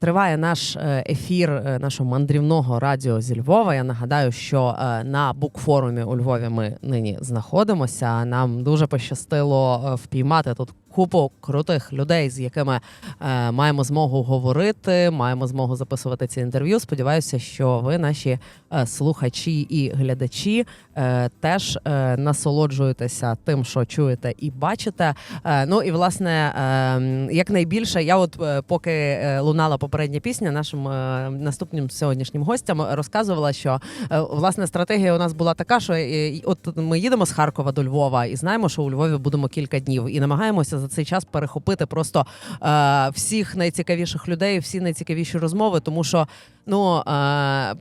Триває наш е, ефір е, нашого мандрівного радіо зі Львова. Я нагадаю, що е, на букфорумі у Львові ми нині знаходимося. Нам дуже пощастило впіймати тут купу крутих людей, з якими е, маємо змогу говорити, маємо змогу записувати ці інтерв'ю. Сподіваюся, що ви, наші е, слухачі і глядачі, е, теж е, насолоджуєтеся тим, що чуєте і бачите. Е, ну і власне, е, якнайбільше, я от е, поки е, лунала попередня пісня, нашим е, наступним сьогоднішнім гостям розказувала, що е, власне стратегія у нас була така, що е, от ми їдемо з Харкова до Львова і знаємо, що у Львові будемо кілька днів, і намагаємося цей час перехопити просто е, всіх найцікавіших людей, всі найцікавіші розмови, тому що ну. Е,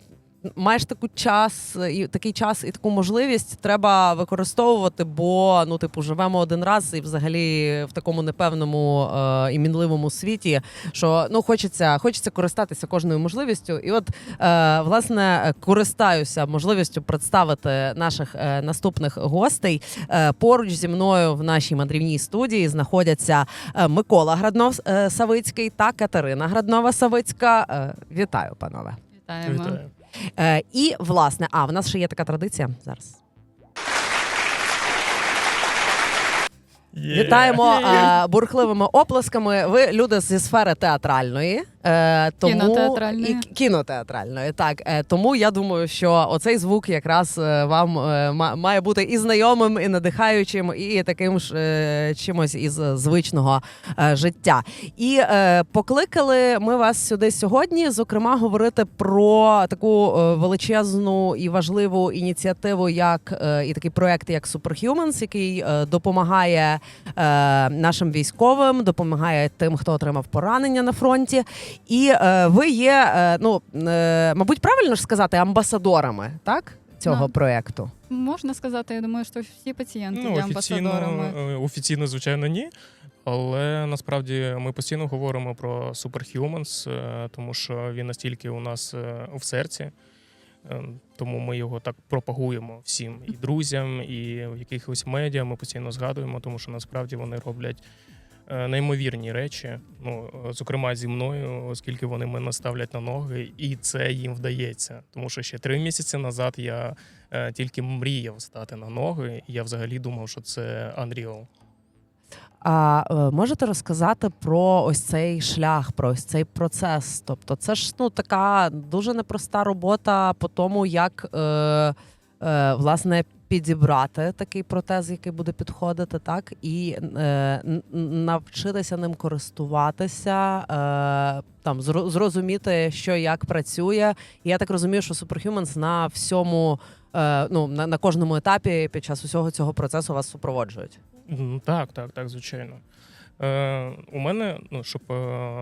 Маєш таку час і такий час і таку можливість треба використовувати, бо ну, типу, живемо один раз і взагалі в такому непевному е, і мінливому світі, що ну хочеться, хочеться користатися кожною можливістю. І от е, власне користаюся можливістю представити наших е, наступних гостей. Е, поруч зі мною в нашій мандрівній студії знаходяться е, Микола Граднов е, Савицький та Катерина Граднова Савицька. Е, вітаю, панове. Вітаємо. Вітаю. Е, і власне, а в нас ще є така традиція зараз. Вітаємо е, бурхливими оплесками. Ви люди зі сфери театральної. Е, тому Кінотеатральної. І кінотеатральної. Так, е, тому я думаю, що оцей звук якраз е, вам е, ма- має бути і знайомим, і надихаючим, і таким ж е, чимось із звичного е, життя. І е, покликали ми вас сюди сьогодні, зокрема, говорити про таку е, величезну і важливу ініціативу, як е, і такий проект, як Superhumans, який е, допомагає е, нашим військовим, допомагає тим, хто отримав поранення на фронті. І е, ви є, е, ну е, мабуть, правильно ж сказати, амбасадорами так цього Да. проекту. Можна сказати, я думаю, що всі пацієнти Ну, є офіційно, амбасадорами. е, офіційно, звичайно, ні. Але насправді ми постійно говоримо про Superhumans, е, тому що він настільки у нас е, в серці. Е, Тому ми його так пропагуємо всім і друзям, і в якихось медіа ми постійно згадуємо, тому що насправді вони роблять неймовірні речі. Ну, е, зокрема, зі мною, оскільки вони мене ставлять на ноги, і це їм вдається. Тому що ще три місяці назад я е, тільки мріяв стати на ноги, і я взагалі думав, що це Unreal. А е, можете розказати про ось цей шлях, про ось цей процес? Тобто, це ж ну така дуже непроста робота по тому, як е, е, власне підібрати такий протез, який буде підходити, так і е, навчитися ним користуватися, е, там зро- зрозуміти, що як працює. Я так розумію, що Superhumans на всьому. е, Ну, на, на кожному етапі під час усього цього процесу вас супроводжують. Так, так, так, звичайно. Е, у мене, ну, щоб е,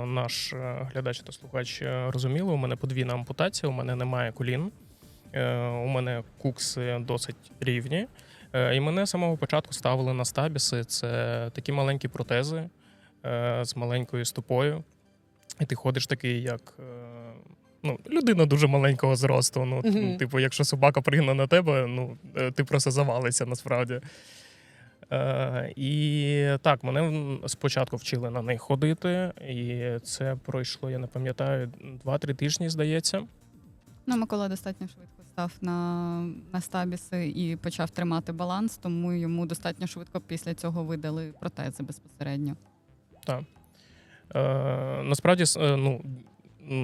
наш е, глядач та слухач е, розуміли, у мене подвійна ампутація, у мене немає колін, е, у мене кукси досить рівні. Е, і мене з самого початку ставили на стабіси. Це такі маленькі протези е, з маленькою стопою. І ти ходиш такий, як. е, Ну, людина дуже маленького зросту. Ну, Мгм. типу, якщо собака пригне на тебе, ну е, ти просто завалишся насправді. Е, і так, мене спочатку вчили на них ходити, і це пройшло, я не пам'ятаю, 2-3 тижні, здається. Ну, Микола достатньо швидко став на, на стабіси і почав тримати баланс, тому йому достатньо швидко після цього видали протези безпосередньо. Е, насправді, е, ну,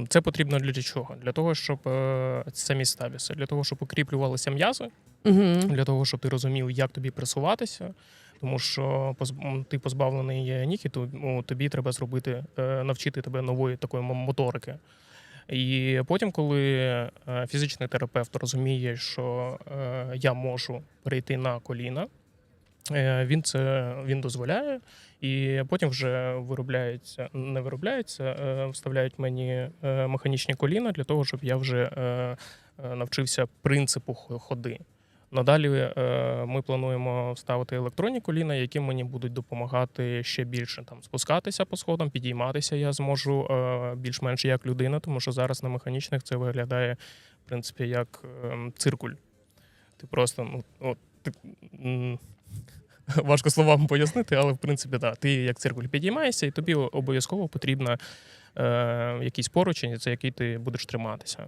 це потрібно для чого? Для того, щоб е, самі стабіси, для того, щоб укріплювалися м'язи, Угу. для того, щоб ти розумів, як тобі пресуватися. Тому що поз- ти позбавлений ніг, і то- тобі треба зробити, е, навчити тебе нової такої моторики. І потім, коли е, фізичний терапевт розуміє, що е, я можу перейти на коліна, е, він це він дозволяє, і потім вже виробляється, не виробляється, вставляють мені механічні коліна для того, щоб я вже навчився принципу ходи. Надалі е, ми плануємо вставити електронні коліна, які мені будуть допомагати ще більше там спускатися по сходам, підійматися. Я зможу е, більш-менш як людина, тому що зараз на механічних це виглядає в принципі як е, циркуль. Ти просто ну от ти. Важко словами пояснити, але в принципі, да, ти як циркуль підіймаєшся, і тобі обов'язково потрібна е, якийсь поручень, за який ти будеш триматися.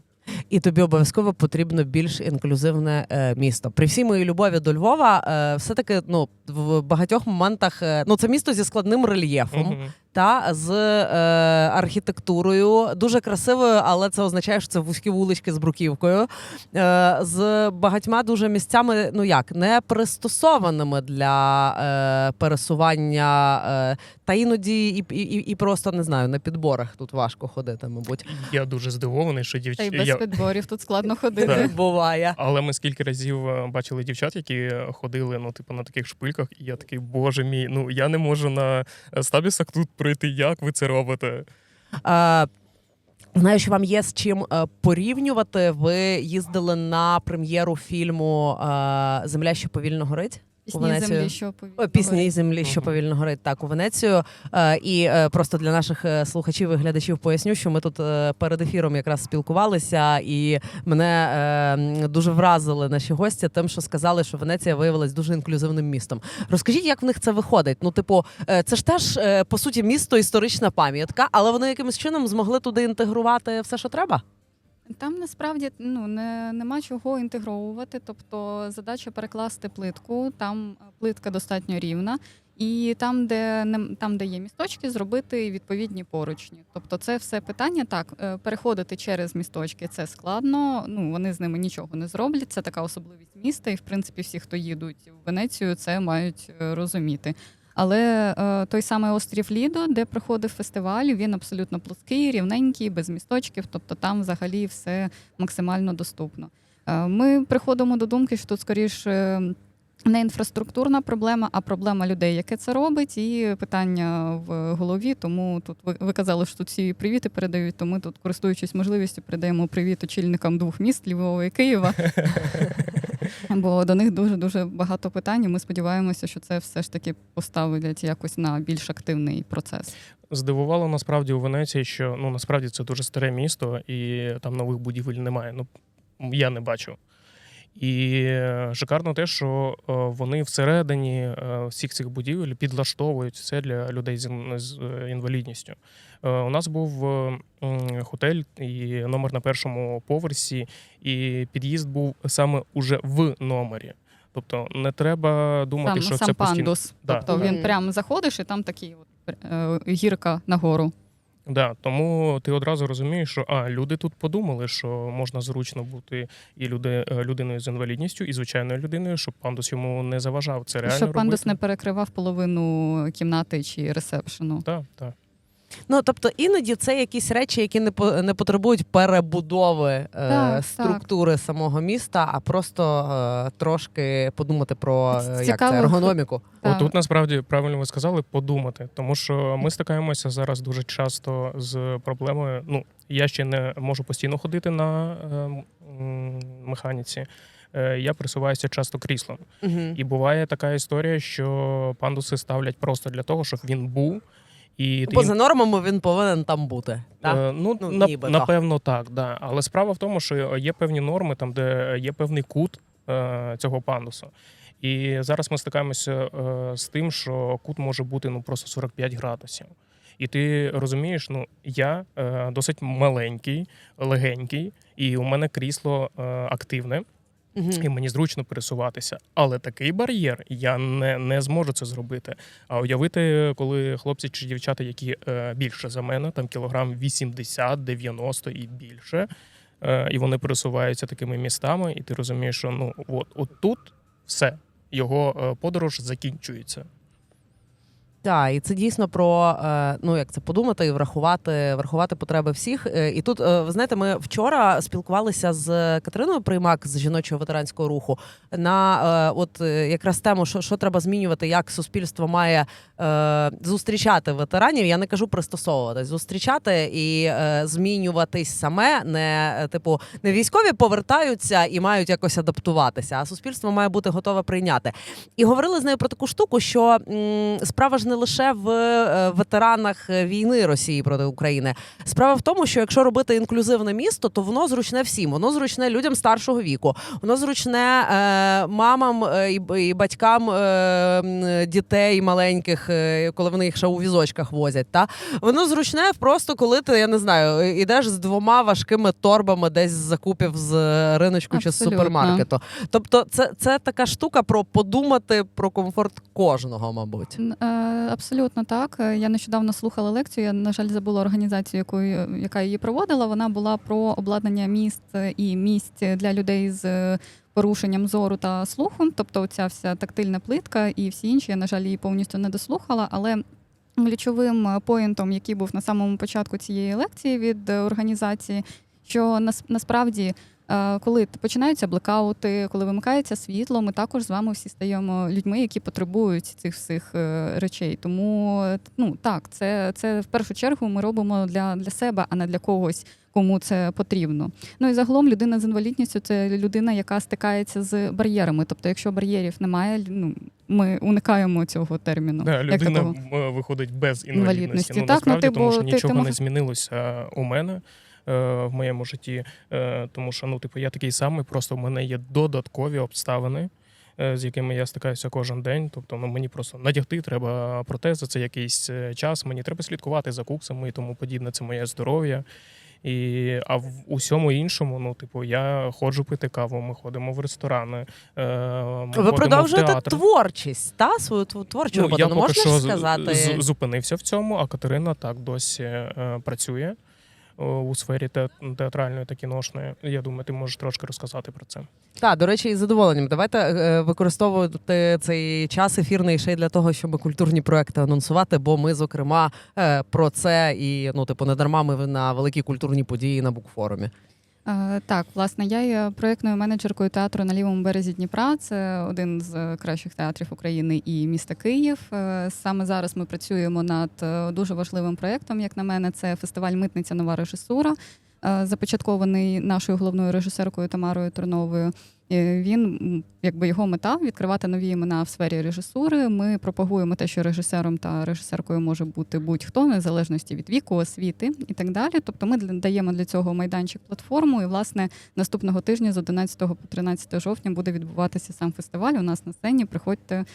І тобі обов'язково потрібно більш інклюзивне е, місто. При всій моїй любові до Львова, е, все-таки ну, в багатьох моментах е, ну, це місто зі складним рельєфом. Мгм. та з е, архітектурою, дуже красивою, але це означає, що це вузькі вулички з бруківкою, е, з багатьма дуже місцями, ну як не пристосованими для е, пересування, е, та іноді і, і, і- і просто не знаю, на підборах тут важко ходити, мабуть. Я дуже здивований, що дівчата. Без підборів тут складно ходити. Да. Буває. Але ми скільки разів е, бачили дівчат, які ходили ну, типу, на таких шпильках, і я такий, боже мій, ну я не можу на е, стабісах тут пройти. Як ви це робите? Е, Знаю, що вам є з чим е, порівнювати. Ви їздили на прем'єру фільму е, Земля, що повільно горить. У Пісні Венецію. землі, що повільно О, Пісні говорять. і землі, що Мгм. повільно горить так у Венецію. Е, і е, просто для наших е, слухачів і глядачів поясню, що ми тут е, перед ефіром якраз спілкувалися, і мене е, м, дуже вразили наші гості тим, що сказали, що Венеція виявилась дуже інклюзивним містом. Розкажіть, як в них це виходить? Ну, типу, е, це ж теж е, по суті місто історична пам'ятка, але вони якимось чином змогли туди інтегрувати все, що треба. Там насправді ну не нема чого інтегровувати. Тобто задача перекласти плитку. Там е, плитка достатньо рівна, і там, де не там, де є місточки, зробити відповідні поручні. Тобто, це все питання так. е, Переходити через місточки це складно. Ну вони з ними нічого не зроблять. Це така особливість міста, і в принципі всі, хто їдуть в Венецію, це мають е, розуміти. Але е, той самий острів Лідо, де проходив фестиваль, він абсолютно плоский, рівненький, без місточків, тобто там взагалі все максимально доступно. Е, ми приходимо до думки, що тут скоріше. Не інфраструктурна проблема, а проблема людей, яке це робить, і питання в голові. Тому тут ви, казали, що тут всі привіти передають. То ми тут, користуючись можливістю, передаємо привіт очільникам двох міст Львова і Києва. Бо до них дуже дуже багато питань. і Ми сподіваємося, що це все ж таки поставлять якось на більш активний процес. Здивувало насправді у Венеції, що ну насправді це дуже старе місто, і там нових будівель немає. Ну я не бачу. І е, шикарно те, що е, вони всередині е, всіх цих будівель підлаштовують все для людей з ін- з інвалідністю. У нас був готель і номер на першому поверсі, і під'їзд був саме уже в номері. Тобто не треба думати, Сам, що сам це постійно. пандус. Да. Тобто він прямо заходиш, і там такий от, е, гірка нагору. Да, тому ти одразу розумієш, що а люди тут подумали, що можна зручно бути і люди, е, людиною з інвалідністю, і звичайною людиною, щоб пандус йому не заважав. Це реально Щоб пандус робити. не перекривав половину кімнати чи ресепшену. Так, так. Ну тобто іноді це якісь речі, які не по- не потребують перебудови е, Так, структури самого міста, а просто е, трошки подумати про З е, як це, ергономіку. Так. Отут насправді правильно ви сказали подумати, тому що ми стикаємося зараз дуже часто з проблемою. Ну я ще не можу постійно ходити на е, м, механіці. Е, Я пересуваюся часто кріслом. Угу. І буває така історія, що пандуси ставлять просто для того, щоб він був. І ти Бо за нормами він повинен там бути. Так? Е, Ну, Ну, на, ніби, напевно, так. Да. Але справа в тому, що є певні норми, там, де є певний кут е, цього пандусу. І зараз ми стикаємося е, з тим, що кут може бути ну, просто 45 градусів. І ти розумієш, ну я е, досить маленький, легенький, і у мене крісло е, активне, Мгм. і мені зручно пересуватися. Але такий бар'єр я не, не зможу це зробити. А уявити, коли хлопці чи дівчата, які е, більше за мене, там кілограм 80, 90 і більше, е, і вони пересуваються такими містами, і ти розумієш, що ну от, от тут все. Його е, подорож закінчується. Так, і це дійсно про е, ну як це подумати і врахувати, врахувати потреби всіх. Е, І тут е, ви знаєте, ми вчора спілкувалися з Катериною Приймак з жіночого ветеранського руху на от якраз тему, що, що треба змінювати, як суспільство має зустрічати ветеранів. Я не кажу пристосовуватись, зустрічати і змінюватись саме. Не типу не військові повертаються і мають якось адаптуватися, а суспільство має бути готове прийняти. І говорили з нею про таку штуку, що справа ж не не лише в е, ветеранах е, війни Росії проти України. Справа в тому, що якщо робити інклюзивне місто, то воно зручне всім. Воно зручне людям старшого віку. Воно зручне е, мамам е, і, і батькам е, дітей маленьких, коли вони їх ще у візочках возять. Та воно зручне просто коли ти, я не знаю, ідеш з двома важкими торбами десь з закупів з риночку чи з Абсолютно. супермаркету. Тобто, це, це така штука про подумати про комфорт кожного, мабуть. Е, Абсолютно так. Е, Я нещодавно слухала лекцію. Я, на жаль, забула організацію, якою, яка її проводила. Вона була про обладнання міст і місць для людей з е, порушенням зору та слуху. Тобто, ця вся тактильна плитка і всі інші. Я, на жаль, її повністю не дослухала, але. Ключовим е, поінтом, який був на самому початку цієї лекції від е, організації, що нас, насправді, е, коли починаються блекаути, коли вимикається світло, ми також з вами всі стаємо людьми, які потребують цих всіх е, речей. Тому е, ну так, це, це в першу чергу ми робимо для, для себе, а не для когось. Кому це потрібно. Ну і загалом людина з інвалідністю це людина, яка стикається з бар'єрами. Тобто, якщо бар'єрів немає, ну ми уникаємо цього терміну. Да, як людина такого. виходить без інвалідності. Інвалідності. Ну, Так, ну, насправді, ти, тому бо що ти- ти нічого мог- не змінилося у мене е, в моєму житті. Е, тому що ну, типу, я такий самий, просто в мене є додаткові обставини. е, З якими я стикаюся кожен день, тобто ну мені просто надягти треба протези, це якийсь е, час. Мені треба слідкувати за куксами і тому подібне. Це моє здоров'я. І, а в усьому іншому, ну, типу, я ходжу пити каву, ми ходимо в ресторани. Е, ми Ви продовжуєте в театр. творчість, та свою тв- творчу Ну, роботу. я Ну, поки можна що сказати. зупинився в цьому, а Катерина так досі е, працює е, у сфері театральної та кіношної. Я думаю, ти можеш трошки розказати про це. Так, до речі, із задоволенням. Давайте е, використовувати цей час ефірний ще й для того, щоб культурні проекти анонсувати. Бо ми, зокрема, е, про це і ну, типу, не дарма ми на великі культурні події на букфорумі. Е, Так, власне, я є проєктною менеджеркою театру на лівому березі Дніпра. Це один з е, кращих театрів України і міста Київ. Е, Саме зараз ми працюємо над дуже важливим проєктом, як на мене, це фестиваль Митниця нова режисура, започаткований нашою головною режисеркою Тамарою Терновою. Е, Він якби його мета відкривати нові імена в сфері режисури. Ми пропагуємо те, що режисером та режисеркою може бути будь-хто, незалежності від віку, освіти і так далі. Тобто, ми даємо для цього майданчик платформу. І власне наступного тижня з 11 по 13 жовтня буде відбуватися сам фестиваль. У нас на сцені. Приходьте.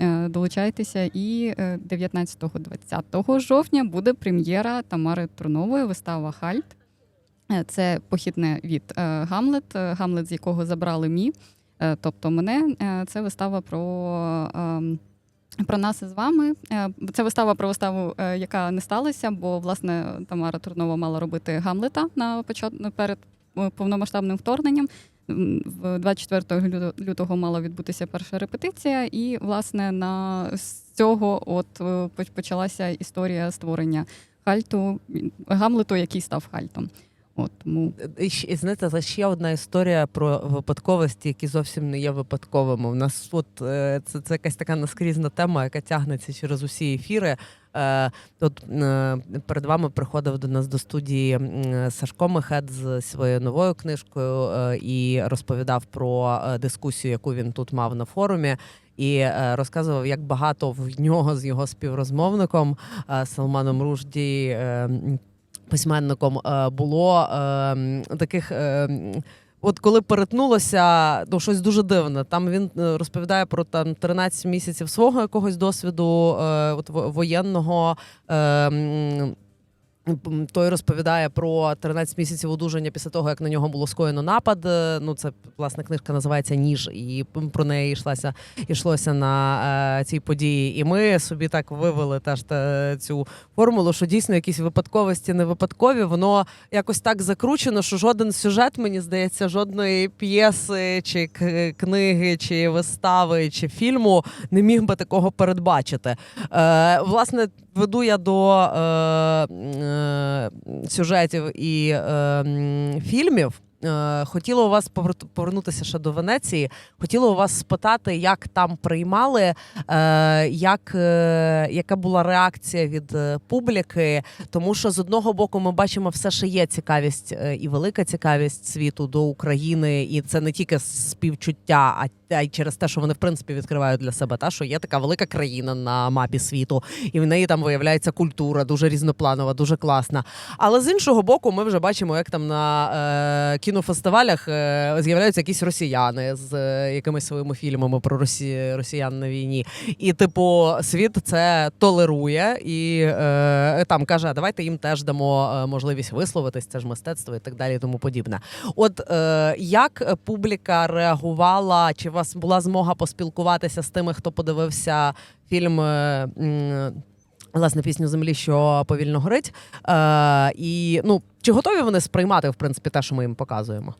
е, Долучайтеся, і е, 19-20 жовтня буде прем'єра Тамари Трунової, вистава Хальт. Е, Це похідне від е, Гамлет, е, Гамлет, з якого забрали мі. Тобто мене це вистава про, ем, про нас із вами. Це вистава про виставу, яка не сталася, бо власне Тамара Турнова мала робити Гамлета на початку перед повномасштабним вторгненням. 24 лютого мала відбутися перша репетиція, і власне на цього от почалася історія створення Хальту Гамлету, який став Хальтом. От тому І знаєте, це ще одна історія про випадковості, які зовсім не є випадковими. У нас от е, це, це якась така наскрізна тема, яка тягнеться через усі ефіри. Е, От е, перед вами приходив до нас до студії Сашко Мехет з своєю новою книжкою е, і розповідав про дискусію, яку він тут мав на форумі. І розказував, як багато в нього з його співрозмовником Салманом Ружді. Письменником е, було е, таких. е, От коли перетнулося, ну щось дуже дивне. Там він розповідає про там 13 місяців свого якогось досвіду, е, от воєнного. Е, той розповідає про 13 місяців одужання після того, як на нього було скоєно напад. Е, Ну, це власне книжка називається Ніж, і про неї йшлося, йшлося на е, цій події. І ми собі так вивели теж те, цю формулу, що дійсно якісь випадковості не випадкові. Воно якось так закручено, що жоден сюжет, мені здається, жодної п'єси, чи книги, чи вистави, чи фільму не міг би такого передбачити. Е, власне, веду я до е, е, сюжетів і е, фільмів. Е, Хотіла у вас повер- повернутися ще до Венеції. Хотіла у вас спитати, як там приймали, е, як, е, яка була реакція від публіки. Тому що з одного боку ми бачимо, все ще є цікавість і велика цікавість світу до України, і це не тільки співчуття, а а й через те, що вони в принципі відкривають для себе та що є така велика країна на мапі світу, і в неї там виявляється культура дуже різнопланова, дуже класна. Але з іншого боку, ми вже бачимо, як там на е, кінофестивалях е, з'являються якісь росіяни з е, якимись своїми фільмами про росі, росіян на війні. І, типу, світ це толерує і е, там каже: давайте їм теж дамо е, можливість висловитись, це ж мистецтво і так далі, і тому подібне. От е, як публіка реагувала, чи у вас була змога поспілкуватися з тими, хто подивився фільм? е, Власне, пісню землі, що повільно горить. Е, і ну, чи готові вони сприймати в принципі те, що ми їм показуємо?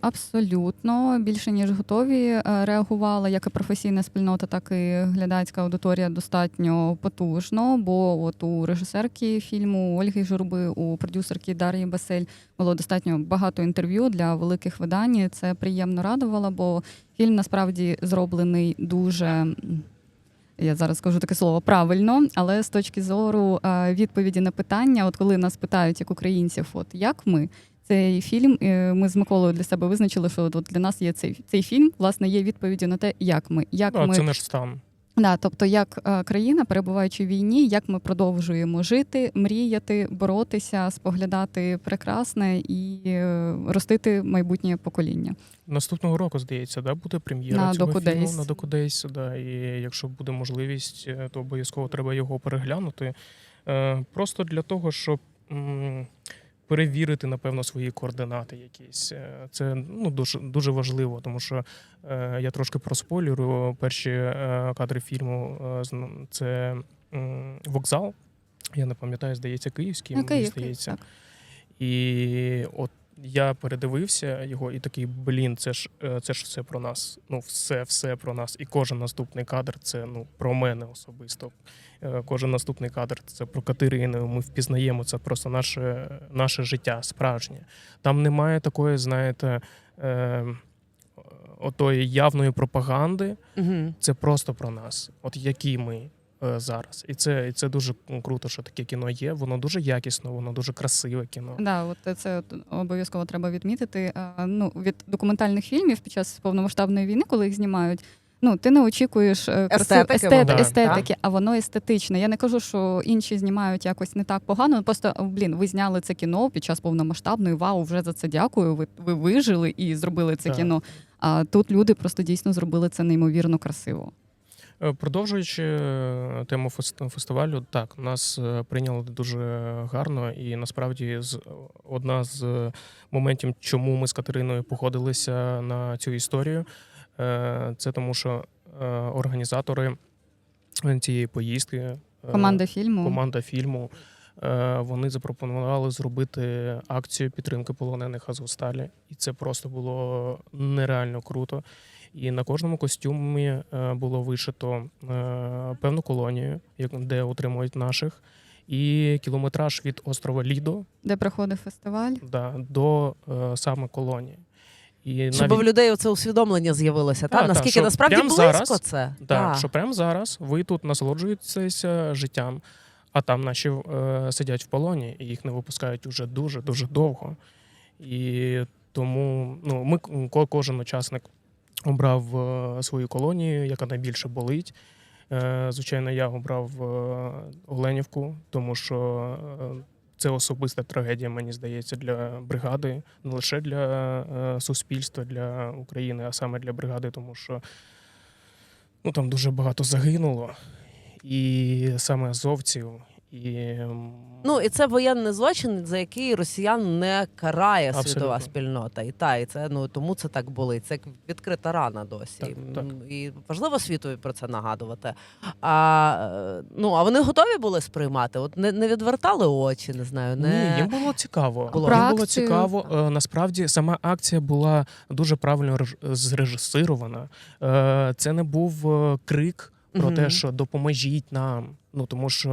Абсолютно більше ніж готові. Е, Реагувала як і професійна спільнота, так і глядацька аудиторія достатньо потужно. Бо от у режисерки фільму Ольги Журби, у продюсерки Дар'ї Басель було достатньо багато інтерв'ю для великих видань. Це приємно радувало, бо фільм насправді зроблений дуже. Я зараз скажу таке слово правильно, але з точки зору е, відповіді на питання, от коли нас питають як українців, от як ми, цей фільм е, ми з Миколою для себе визначили, що от для нас є цей цей фільм, власне, є відповіддю на те, як ми, як Ну, а ми це наш стан. да, тобто, як е, країна, перебуваючи в війні, як ми продовжуємо жити, мріяти, боротися, споглядати прекрасне і е, ростити майбутнє покоління. Наступного року, здається, да, буде прем'єра На цього Docu фільму на Days, Да, і якщо буде можливість, то обов'язково треба його переглянути. Просто для того, щоб перевірити, напевно, свої координати якісь. Е, Це ну, дуже, дуже важливо, тому що е, я трошки проспойлерую перші е, кадри фільму. е, Це вокзал. Я не пам'ятаю, здається, київський. Ну, мені здається. так. І от я передивився його і такий, блін, це ж е, це ж все про нас. Ну, все, все про нас. І кожен наступний кадр це ну про мене особисто. Е, Кожен наступний кадр це про Катерину. Ми впізнаємо це просто наше, наше життя справжнє. Там немає такої, знаєте, е, отої явної пропаганди. Угу. Це просто про нас. От які ми зараз. І це, і це дуже круто, що таке кіно є. Воно дуже якісно, воно дуже красиве кіно. Да, от це обов'язково треба відмітити. Ну, від документальних фільмів під час повномасштабної війни, коли їх знімають. Ну, ти не очікуєш е, Естетики, естет, воно, естетики, а воно естетичне. Я не кажу, що інші знімають якось не так погано. Просто блін, ви зняли це кіно під час повномасштабної. Вау, вже за це дякую. Ви, ви вижили і зробили це Так. кіно. А тут люди просто дійсно зробили це неймовірно красиво. Е, Продовжуючи е, тему фес- фестивалю, так нас е, прийняли дуже гарно, і насправді з одна з моментів, чому ми з Катериною походилися на цю історію, це тому, що організатори цієї поїздки, Команда фільму. команда фільму. Е, Вони запропонували зробити акцію підтримки полонених Азовсталі, і це просто було нереально круто. І на кожному костюмі е, було вишито е, певну колонію, як- де утримують наших, і кілометраж від острова Лідо де проходив фестиваль. да, до саме колонії. І Щоб в людей це усвідомлення з'явилося, та Та, та, наскільки що насправді близько зараз- це. Так, Та. що прямо зараз ви тут насолоджуєтеся життям, а там наші е, сидять в полоні, і їх не випускають уже дуже дуже довго. І тому ну, ми кожен учасник обрав е, свою колонію, яка найбільше болить. Е, звичайно, я обрав е, Оленівку, тому що е, це особиста трагедія, мені здається, для бригади, не лише для суспільства, для України, а саме для бригади, тому що ну, там дуже багато загинуло, і саме азовців, і Ну і це воєнний злочин, за який росіян не карає світова спільнота. І та і це ну тому це так болить. Це як відкрита рана досі. Так, так. І важливо світові про це нагадувати. А ну а вони готові були сприймати? От не, не відвертали очі, не знаю. Не Ні, їм було цікаво. Було. Їм було цікаво. Е, Насправді сама акція була дуже правильно реж- зрежисирована. Е, Це не був е, крик про Мгм. те, що допоможіть нам. Ну тому що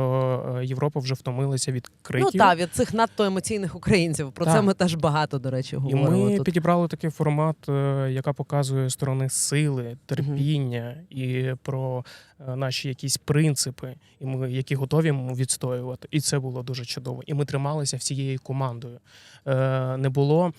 е, Європа вже втомилася від криків. ну та від цих надто емоційних українців. Про це ми теж багато до речі І говоримо. ми тут. підібрали такий формат, е, яка показує сторони сили, терпіння і про е, наші якісь принципи, і ми які готові відстоювати. І це було дуже чудово. І ми трималися всією командою. Не було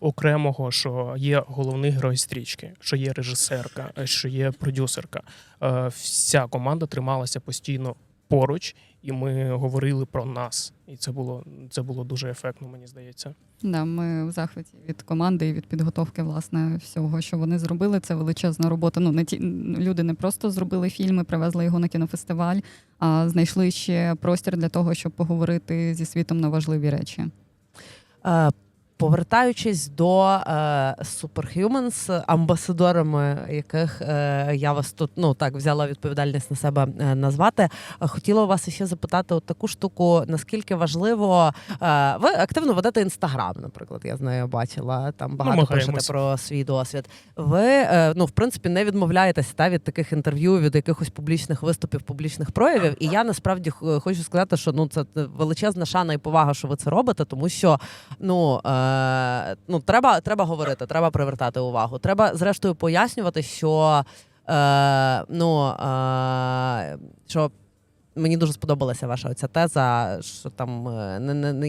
окремого, що є головний герой стрічки, що є режисерка, е, що є продюсерка. Е, Вся команда трималася постійно поруч, і ми говорили про нас. І це було це було дуже ефектно, мені здається. Да, ми в захваті від команди і від підготовки власне всього, що вони зробили. Це величезна робота. Ну не ті люди не просто зробили фільми, привезли його на кінофестиваль, а знайшли ще простір для того, щоб поговорити зі світом на важливі речі. Повертаючись до е, Superhumans, амбасадорами яких е, я вас тут ну так взяла відповідальність на себе е, назвати, хотіла вас ще запитати от таку штуку: наскільки важливо е, ви активно ведете інстаграм, наприклад, я знаю, бачила там багато Намагаємось. пишете про свій досвід. Ви е, ну в принципі не відмовляєтеся та від таких інтерв'ю, від якихось публічних виступів, публічних проявів. І я насправді хочу сказати, що ну це величезна шана і повага, що ви це робите, тому що ну, е, ну треба, треба говорити, треба привертати увагу. Треба зрештою пояснювати, що е, ну е, що. Мені дуже сподобалася ваша оця теза, що там е, не, не, не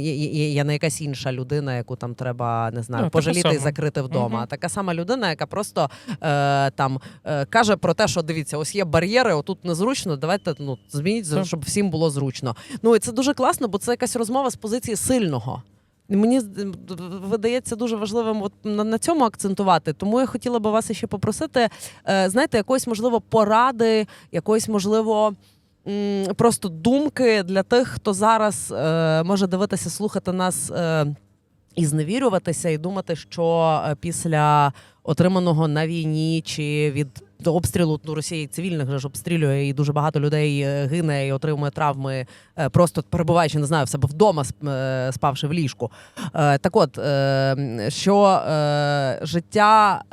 я не якась інша людина, яку там треба не знаю, Ну, пожаліти і закрити вдома. Мгм. Така сама людина, яка просто е, там е, каже про те, що дивіться, ось є бар'єри, отут незручно. Давайте ну змініть, щоб всім було зручно. Ну і це дуже класно, бо це якась розмова з позиції сильного. Мені видається дуже важливим от на, цьому акцентувати. Тому я хотіла би вас ще попросити, е, знаєте, якоїсь можливо поради, якоїсь можливо. Просто думки для тих, хто зараз е, може дивитися, слухати нас е, і зневірюватися, і думати, що після отриманого на війні чи від обстрілу ну, Росії цивільних же ж обстрілює, і дуже багато людей е, гине і отримує травми, е, просто перебуваючи, не знаю, в себе вдома, е, спавши в ліжку. Так от, що життя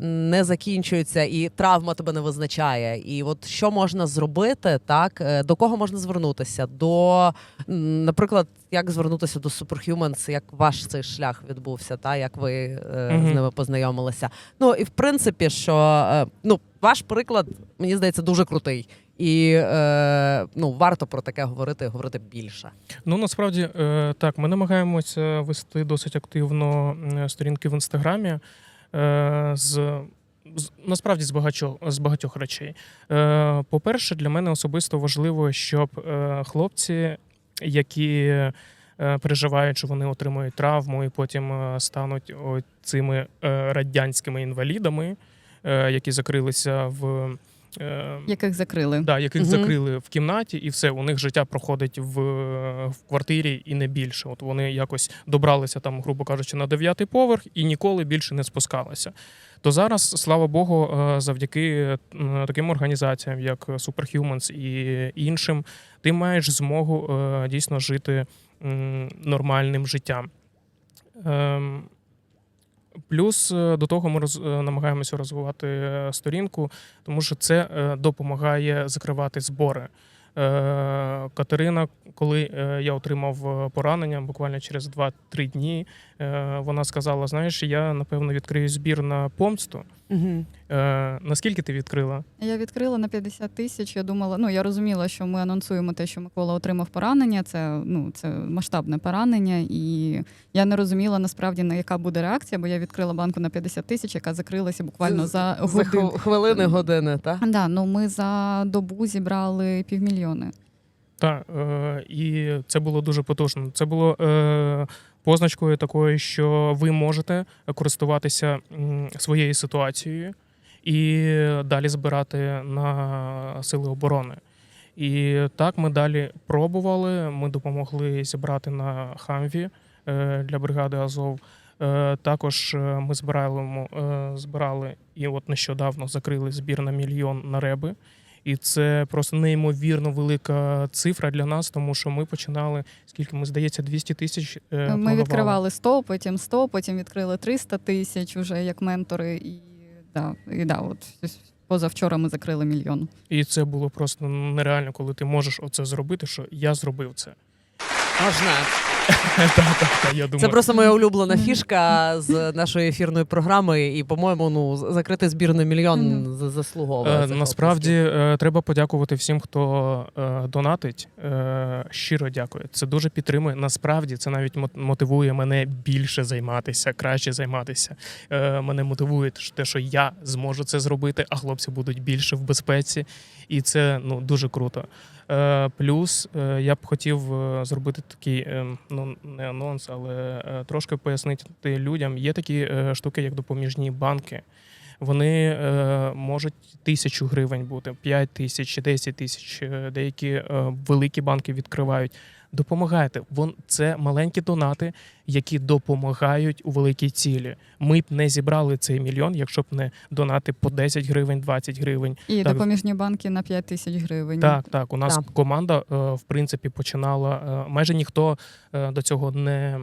не закінчується і травма тебе не визначає. І от що можна зробити, так до кого можна звернутися? До, наприклад, як звернутися до Superhumans, як ваш цей шлях відбувся, та як ви е, Мгм. з ними познайомилися? Ну і в принципі, що е, ну ваш приклад мені здається дуже крутий. І е, ну варто про таке говорити, говорити більше. Ну насправді е, так, ми намагаємося вести досить активно сторінки в інстаграмі е, з. з- Насправді з багатьох з багатьох речей. Е, По-перше, для мене особисто важливо, щоб е, хлопці, які е, переживають, що вони отримують травму і потім е, стануть цими е, радянськими інвалідами, які закрилися в е, Яких закрили? Да, яких Мгм. закрили в кімнаті, і все, у них життя проходить в, в квартирі і не більше. От вони якось добралися там, грубо кажучи, на дев'ятий поверх і ніколи більше не спускалися. То зараз, слава Богу, е, завдяки таким організаціям, як Superhumans і іншим, ти маєш змогу е, дійсно жити нормальним життям. Плюс е, до того ми роз, е, намагаємося розвивати е, сторінку, тому що це допомагає закривати збори. Катерина, коли я отримав поранення, буквально через 2-3 дні, вона сказала: знаєш, я напевно відкрию збір на помсту. Угу. Е, Наскільки ти відкрила? Я відкрила на 50 тисяч. Я думала, ну я розуміла, що ми анонсуємо те, що Микола отримав поранення. Це ну це масштабне поранення, і я не розуміла насправді на яка буде реакція, бо я відкрила банку на 50 тисяч, яка закрилася буквально за За годину. хв- хвилини, години, так? Да, ну ми за добу зібрали півмільйони. Так, е, і це було дуже потужно. Це було е, позначкою такою, що ви можете користуватися своєю ситуацією і далі збирати на сили оборони. І так ми далі пробували. Ми допомогли зібрати на Хамві е, для бригади Азов. Е, Також е, ми збирали, збирали і от нещодавно закрили збір на мільйон на реби. І це просто неймовірно велика цифра для нас, тому що ми починали, скільки ми здається, 200 тисяч. е, Ми планували. відкривали 100, потім 100, потім відкрили 300 тисяч вже як ментори. І да, і да, от позавчора ми закрили мільйон. І це було просто нереально, коли ти можеш оце зробити, що я зробив це. Можна. Це просто моя улюблена фішка з нашої ефірної програми, і, по-моєму, ну закрити збір на мільйон заслуговує. Е, Насправді е, треба подякувати всім, хто е, донатить. Щиро дякую. Це дуже підтримує. Насправді це навіть мо- мотивує мене більше займатися, краще займатися. Мене мотивує те, що я зможу це зробити, а хлопці будуть більше в безпеці, і це ну дуже круто. Е, Плюс е, я б хотів е, зробити такий ну не анонс, але трошки пояснити людям. Є такі штуки, як допоміжні банки. Вони е, можуть тисячу гривень бути, 5 тисяч, 10 тисяч. Деякі е, великі банки відкривають. Допомагайте. Вон це маленькі донати, які допомагають у великій цілі. Ми б не зібрали цей мільйон, якщо б не донати по 10 гривень, 20 гривень. І Так. допоміжні банки на 5 тисяч гривень. Так, так. У нас Так. команда е, в принципі починала. е, Майже ніхто е, до цього не,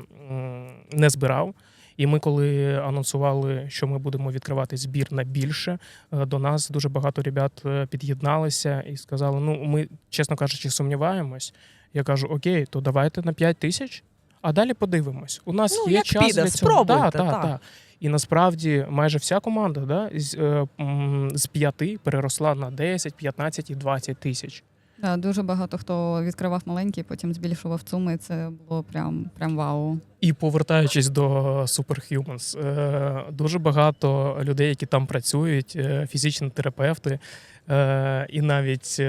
не збирав. І ми, коли анонсували, що ми будемо відкривати збір на більше, е, до нас дуже багато ребят е, під'єдналися і сказали: ну, ми, чесно кажучи, сумніваємось. Я кажу: Окей, то давайте на 5 тисяч, а далі подивимось. У нас Ну, є як час піде, для цього. спробуйте, Да, да, так. да. І насправді майже вся команда да, з, е, з 5 переросла на 10, 15 і 20 тисяч. Да, дуже багато хто відкривав маленькі, потім збільшував суми. Це було прям, прям вау. І повертаючись до Superhumans, е, дуже багато людей, які там працюють, е, фізичні терапевти, е, і навіть е,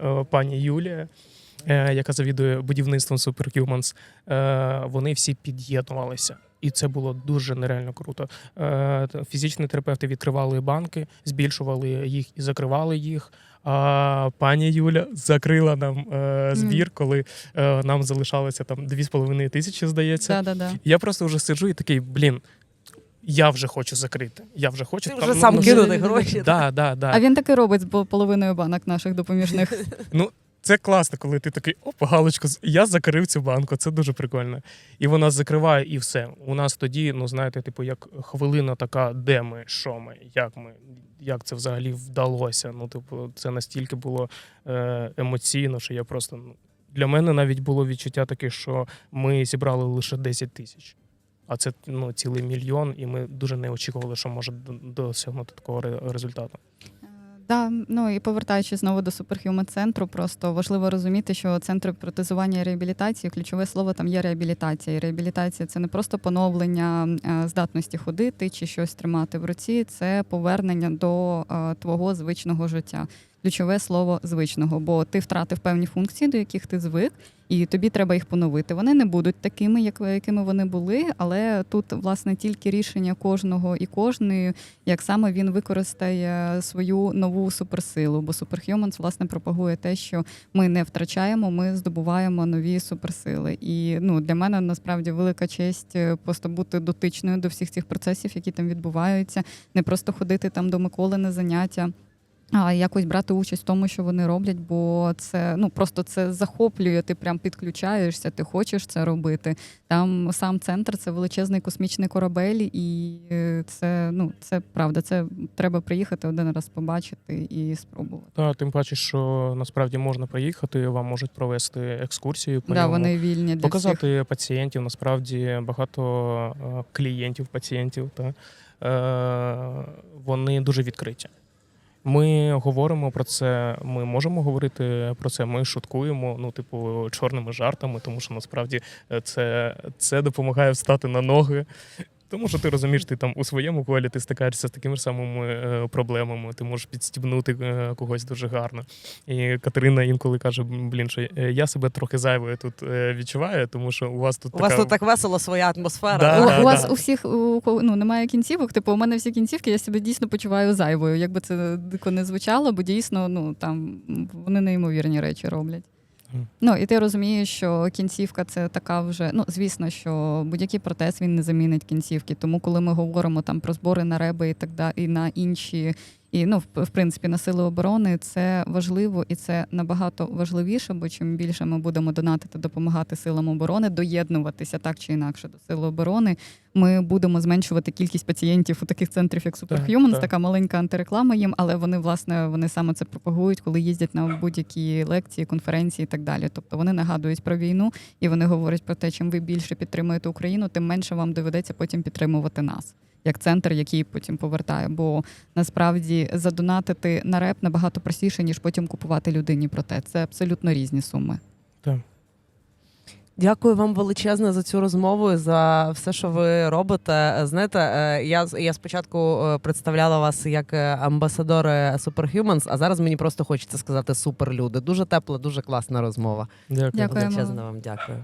е, пані Юлія, е, яка завідує будівництвом Superhumans, е, вони всі під'єднувалися. І це було дуже нереально круто. Е, Фізичні терапевти відкривали банки, збільшували їх і закривали їх. А пані Юля закрила нам е, збір, коли е, нам залишалося там 2,5 тисячі, здається. Да, да, да. Я просто вже сиджу і такий, блін. Я вже хочу закрити. Я вже хочу Ти там, вже сам ну, кинути ну, гроші. Да, да, да. А він таки робить з половиною банок наших допоміжних. Ну, це класно, коли ти такий оп, галочку, я закрив цю банку, це дуже прикольно. І вона закриває, і все. У нас тоді, ну знаєте, типу, як хвилина така, де ми, що ми, як ми, як це взагалі вдалося. Ну, типу, це настільки було е, емоційно, що я просто ну, для мене навіть було відчуття таке, що ми зібрали лише 10 тисяч. А це ну, цілий мільйон, і ми дуже не очікували, що може досягнути такого ре- результату. Да, ну і повертаючись знову до Superhuman центру, просто важливо розуміти, що центри протезування і реабілітації ключове слово там є реабілітація. І реабілітація це не просто поновлення е, здатності ходити чи щось тримати в руці, це повернення до е, твого звичного життя. Ключове слово звичного, бо ти втратив певні функції, до яких ти звик, і тобі треба їх поновити. Вони не будуть такими, як якими вони були, але тут власне тільки рішення кожного і кожної як саме він використає свою нову суперсилу. Бо Superhumans, власне пропагує те, що ми не втрачаємо, ми здобуваємо нові суперсили. І ну для мене насправді велика честь е, просто бути дотичною до всіх цих процесів, які там відбуваються, не просто ходити там до Миколи на заняття. А якось брати участь в тому, що вони роблять, бо це ну просто це захоплює. Ти прям підключаєшся, ти хочеш це робити. Там сам центр це величезний космічний корабель, і е, це ну це правда. Це треба приїхати один раз побачити і спробувати. Та тим паче, що насправді можна приїхати, вам можуть провести екскурсію по да, ньому. вони вільні для показати всіх. пацієнтів. Насправді багато е, клієнтів, пацієнтів, та, е, вони дуже відкриті. Ми говоримо про це, ми можемо говорити про це. Ми шуткуємо, ну, типу, чорними жартами, тому що насправді е, це, це допомагає встати на ноги. Тому що ти розумієш, ти там у своєму колі ти стикаєшся з такими ж самими е, проблемами. Ти можеш підстібнути е, когось дуже гарно. І Катерина інколи каже: блін, що е, я себе трохи зайвою тут е, відчуваю, тому що у вас тут У така... вас тут так весело, своя атмосфера. Да, У, да, у вас да. у всіх у кого ну немає кінцівок. Типу, у мене всі кінцівки, я себе дійсно почуваю зайвою. Якби це дико не звучало, бо дійсно ну там вони неймовірні речі роблять. Ну і ти розумієш, що кінцівка це така вже. Ну звісно, що будь-який протез він не замінить кінцівки. Тому, коли ми говоримо там про збори на реби і так далі, і на інші І ну, в, принципі, на сили оборони це важливо і це набагато важливіше, бо чим більше ми будемо донатити, допомагати силам оборони, доєднуватися так чи інакше до сил оборони, ми будемо зменшувати кількість пацієнтів у таких центрів, як Superhumans, так. така маленька антиреклама їм, але вони власне вони саме це пропагують, коли їздять на будь-які лекції, конференції і так далі. Тобто вони нагадують про війну і вони говорять про те, чим ви більше підтримуєте Україну, тим менше вам доведеться потім підтримувати нас. Як центр, який потім повертає, бо насправді задонатити на реп набагато простіше, ніж потім купувати людині проте. Це абсолютно різні суми. Дякую вам величезне за цю розмову і за все, що ви робите. Знаєте, е, я я спочатку е, представляла вас як е, амбасадори Superhumans, а зараз мені просто хочеться сказати суперлюди. Дуже тепла, дуже класна розмова. Дякую. Дякуємо. Величезне вам дякую.